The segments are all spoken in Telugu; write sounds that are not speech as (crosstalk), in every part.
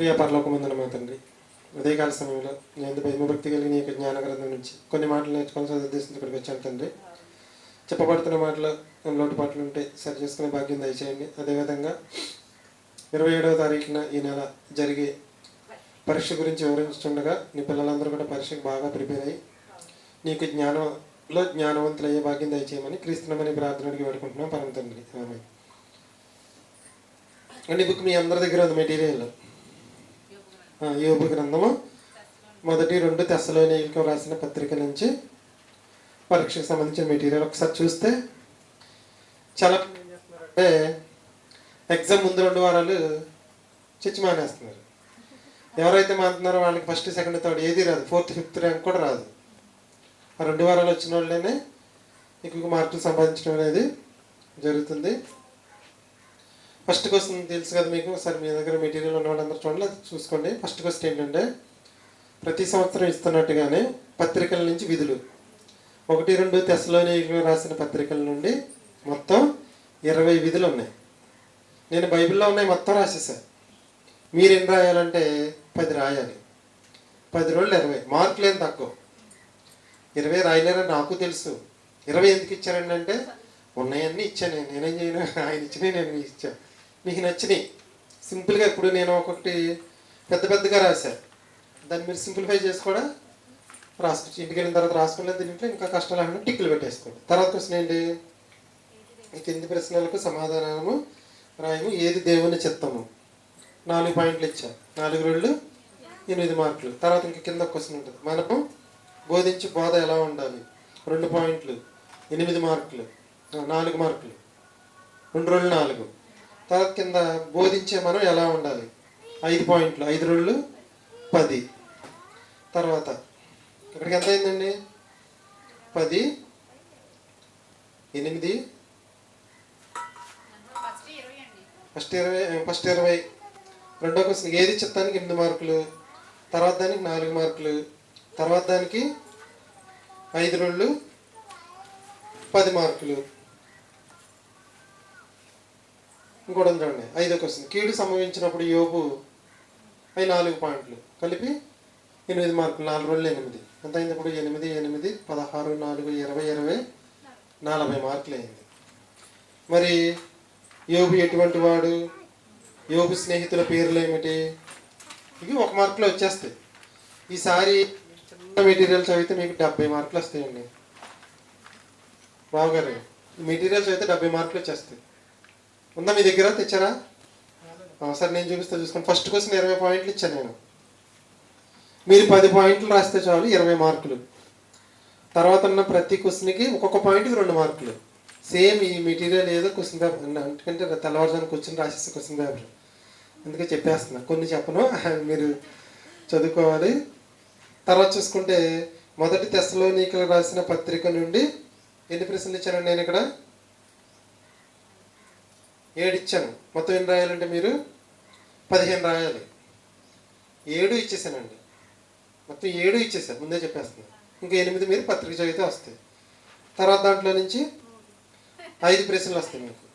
ప్రియ పరలోకమందున మా తండ్రి. ఉదయకాల సమయంలో నేను భయభక్తి కలిగిన యొక్క జ్ఞానగ్రంథం నుంచి కొన్ని మాటలు నేర్చుకోవాల్సిన ఉద్దేశంతో ఇక్కడికి వచ్చాను తండ్రి. చెప్పబడుతున్న మాటలు లోటుపాట్లు ఉంటే సరి చేసుకునే భాగ్యం దయచేయండి. అదేవిధంగా ఇరవై ఏడవ తారీఖున ఈ నెల జరిగే పరీక్ష గురించి వివరించుండగా నీ పిల్లలందరూ కూడా పరీక్షకు బాగా ప్రిపేర్ అయ్యి నీకు జ్ఞానంలో జ్ఞానవంతులు అయ్యే భాగ్యం దయచేయమని క్రీస్తునమని ప్రార్థనడికి వేడుకుంటున్నాం. పరమ తండ్రి. ఆమె అండ్ ఈ బుక్ మీ అందరి దగ్గర ఉంది మెటీరియల్. యోగు గ్రంథము. మొదటి రెండు తెస్సలోనికం రాసిన పత్రిక నుంచి పరీక్షకు సంబంధించిన మెటీరియల్ ఒకసారి చూస్తే చాలా ఏం చేస్తున్నారంటే ఎగ్జామ్ ముందు రెండు వారాలు చచ్చి మానేస్తున్నారు. ఎవరైతే మానుతున్నారో వాళ్ళకి ఫస్ట్ సెకండ్ థర్డ్ ఏది రాదు. ఫోర్త్ ఫిఫ్త్ ర్యాంక్ కూడా రాదు. ఆ రెండు వారాలు వచ్చిన వాళ్ళనే ఎక్కువ మార్కులు సంపాదించడం అనేది జరుగుతుంది. ఫస్ట్ క్వశ్చన్ తెలుసు కదా మీకు? ఒకసారి మీ దగ్గర మెటీరియల్ ఉన్నవాళ్ళు వాళ్ళందరూ చూడండి అది చూసుకోండి. ఫస్ట్ క్వశ్చన్ ఏంటంటే ప్రతి సంవత్సరం ఇస్తున్నట్టుగానే పత్రికల నుంచి విధులు. ఒకటి రెండు తెశలోని రాసిన పత్రికల నుండి మొత్తం ఇరవై విధులు ఉన్నాయి. నేను బైబిల్లో ఉన్నాయి మొత్తం రాసేసాను మీరు ఎన్ని రాయాలంటే పది రాయాలి. పది రోజులు ఇరవై. మార్కులు ఏం తక్కువ? ఇరవై రాయలేరని నాకు తెలుసు. ఇరవై ఎందుకు ఇచ్చారండి అంటే ఉన్నాయన్నీ ఇచ్చాను నేను. నేనేం చేయను? (laughs) ఆయన ఇచ్చినవి నేను ఇచ్చాను. మీకు నచ్చినాయి. సింపుల్గా ఇప్పుడు నేను ఒకటి పెద్ద పెద్దగా రాశాను దాన్ని మీరు సింప్లిఫై చేసి కూడా రాసుకోవచ్చు ఇంటికి వెళ్ళిన తర్వాత రాసుకోలేదు దీంట్లో ఇంకా కష్టాలు లేకుండా టిక్కులు పెట్టేసుకోండి. తర్వాత క్వశ్చన్ ఏంటి? ఈ కింది ప్రశ్నలకు సమాధానము రాయము? ఏది దేవుని చిత్తము? నాలుగు పాయింట్లు ఇచ్చాం. నాలుగు రెండు ఎనిమిది మార్కులు. తర్వాత ఇంక కింద క్వశ్చన్ ఉంటుంది. మనము బోధించి బోధ ఎలా ఉండాలి? రెండు పాయింట్లు ఎనిమిది మార్కులు నాలుగు మార్కులు. రెండు రోజులు నాలుగు. తర్వాత కింద బోధించే మనం ఎలా ఉండాలి? ఐదు పాయింట్లు. ఐదు రోజులు పది. తర్వాత ఇక్కడికి ఎంత అయిందండి? పది ఎనిమిది ఫస్ట్ ఇరవై ఫస్ట్ ఇరవై. రెండో క్వశ్చన్ ఏది చిత్తానికి ఎనిమిది మార్కులు? తర్వాత దానికి నాలుగు మార్కులు. తర్వాత దానికి ఐదు రోజులు పది మార్కులు. ఇంకోటి చూడండి. ఐదో క్వశ్చన్ కీడు సంభవించినప్పుడు యోగు అవి నాలుగు పాయింట్లు కలిపి ఎనిమిది మార్కులు. నాలుగు రోజులు ఎనిమిది. ఎంత అయింది ఇప్పుడు? ఎనిమిది ఎనిమిది పదహారు నాలుగు ఇరవై ఇరవై నలభై మార్కులు అయింది. మరి యోగు ఎటువంటి వాడు? యోగు స్నేహితుల పేర్లు ఏమిటి? ఇవి ఒక మార్కులో వచ్చేస్తాయి. ఈసారి చిన్న మెటీరియల్ చదివితే మీకు డెబ్బై మార్కులు వస్తాయండి. బావగారు మెటీరియల్స్ మెటీరియల్ చదివితే డెబ్బై మార్కులు వచ్చేస్తాయి. ఉందా మీ దగ్గర? తెచ్చారా? సరే నేను చూపిస్తా చూసుకోండి ఫస్ట్ క్వశ్చన్ ఇరవై పాయింట్లు ఇచ్చాను నేను. మీరు పది పాయింట్లు రాస్తే చాలు ఇరవై మార్కులు. తర్వాత ఉన్న ప్రతి క్వశ్చన్కి ఒక్కొక్క పాయింట్కి రెండు మార్కులు. సేమ్ ఈ మెటీరియల్ ఏదో క్వశ్చన్ పేపర్. ఎందుకంటే తెల్లవారుజాను కూర్చొని రాసేస్తే క్వశ్చన్ పేపర్. అందుకే చెప్పేస్తున్నా. కొన్ని చెప్పను. (laughs) మీరు చదువుకోవాలి. తర్వాత చూసుకుంటే మొదటి తెశలో నీకు రాసిన పత్రిక నుండి ఎన్ని ప్రశ్నలు ఇచ్చానండి నేను ఇక్కడ? ఏడు ఇచ్చాను మొత్తం ఎన్ని రాయాలంటే మీరు? పదిహేను రాయాలి. ఏడు ఇచ్చేసానండి. మొత్తం ఏడు ఇచ్చేసాను. ముందే చెప్పేస్తున్నాను ఇంకా ఎనిమిది మీరు పత్రిక చదివితే వస్తాయి. తర్వాత దాంట్లో నుంచి ఐదు ప్రశ్నలు వస్తాయి మీకు.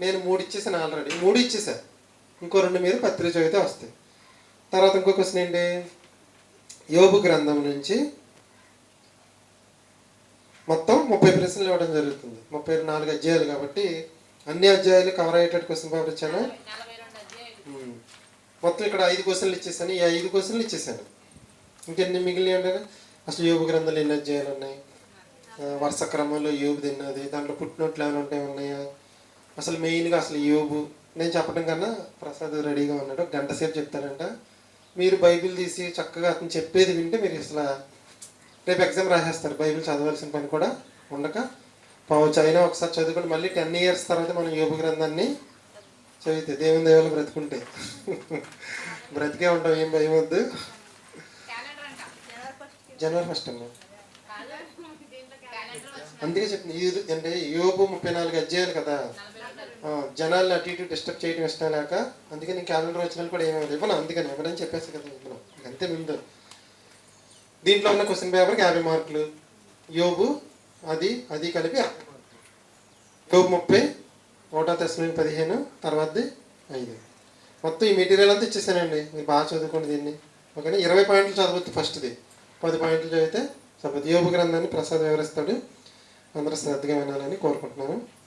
నేను మూడు ఇచ్చేసాను ఆల్రెడీ. మూడు ఇచ్చేసాను ఇంకో రెండు మీరు పత్రిక చదివితే వస్తాయి. తర్వాత ఇంకో క్వశ్చన్ ఏంటి? యోబు గ్రంథం నుంచి మొత్తం ముప్పై ప్రశ్నలు ఇవ్వడం జరుగుతుంది. ముప్పై నాలుగు అధ్యాయాలు కాబట్టి అన్ని అధ్యాయాలు కవర్ అయ్యేటట్టు క్వశ్చన్ పేపర్ ఇచ్చాను. మొత్తం ఇక్కడ ఐదు క్వశ్చన్లు ఇచ్చేసాను. ఈ ఐదు క్వశ్చన్లు ఇచ్చేసాను. ఇంకెన్ని మిగిలిన అంటే అసలు యోగు గ్రంథాలు ఎన్ని అధ్యాయాలు ఉన్నాయి? వరుస క్రమంలో యోబు తిన్నది దాంట్లో పుట్టినట్లు ఏమైనా ఉంటాయి ఉన్నాయా? అసలు మెయిన్గా అసలు యోబు నేను చెప్పడం కన్నా ప్రసాద్ రెడీగా ఉన్నాడు గంట సేపు చెప్తాడంట. మీరు బైబిల్ తీసి చక్కగా అతను చెప్పేది వింటే మీరు అసలు రేపు ఎగ్జామ్ రాసేస్తారు. బైబిల్ చదవాల్సిన పని కూడా ఉండక. పోవచ్చు అయినా ఒకసారి చదువుకుని మళ్ళీ టెన్ ఇయర్స్ తర్వాత మనం యోగ గ్రంథాన్ని చదివితే దేవుని దేవుళ్ళు బ్రతుకుంటే. బ్రతికే ఉంటాం ఏం భయం వద్దు. జనవరి ఫస్ట్ అమ్మా. అందుకే చెప్పింది ఇది అంటే యోబు ముప్పై నాలుగు అధ్యాయాలు కదా. జనాలు అటు ఇటు డిస్టర్బ్ చేయడం ఇష్టం లేక అందుకే నేను క్యాలెండర్ వచ్చిన కూడా ఏమేమి ఇవ్వను? అందుకని ఎవరని చెప్పేసి కదా ఇవ్వను అంతే ముందు. దీంట్లో ఉన్న క్వశ్చన్ పేపర్కి యాభై మార్కులు. యోబు అది అది కలిపి యాభై ముప్పై ఒకటో దశమి పదిహేను తర్వాతది ఐదు. మొత్తం ఈ మెటీరియల్ అంతా ఇచ్చేసానండి. మీరు బాగా చదువుకోండి దీన్ని. ఓకేనా? ఇరవై పాయింట్లు చదవచ్చు ఫస్ట్ది. పది పాయింట్లు చదివితే సరిపోతుంది. యోగ గ్రంథాన్ని ప్రసాద్ వివరిస్తాడు. అందరూ శ్రద్ధగా వినాలని కోరుకుంటున్నాను.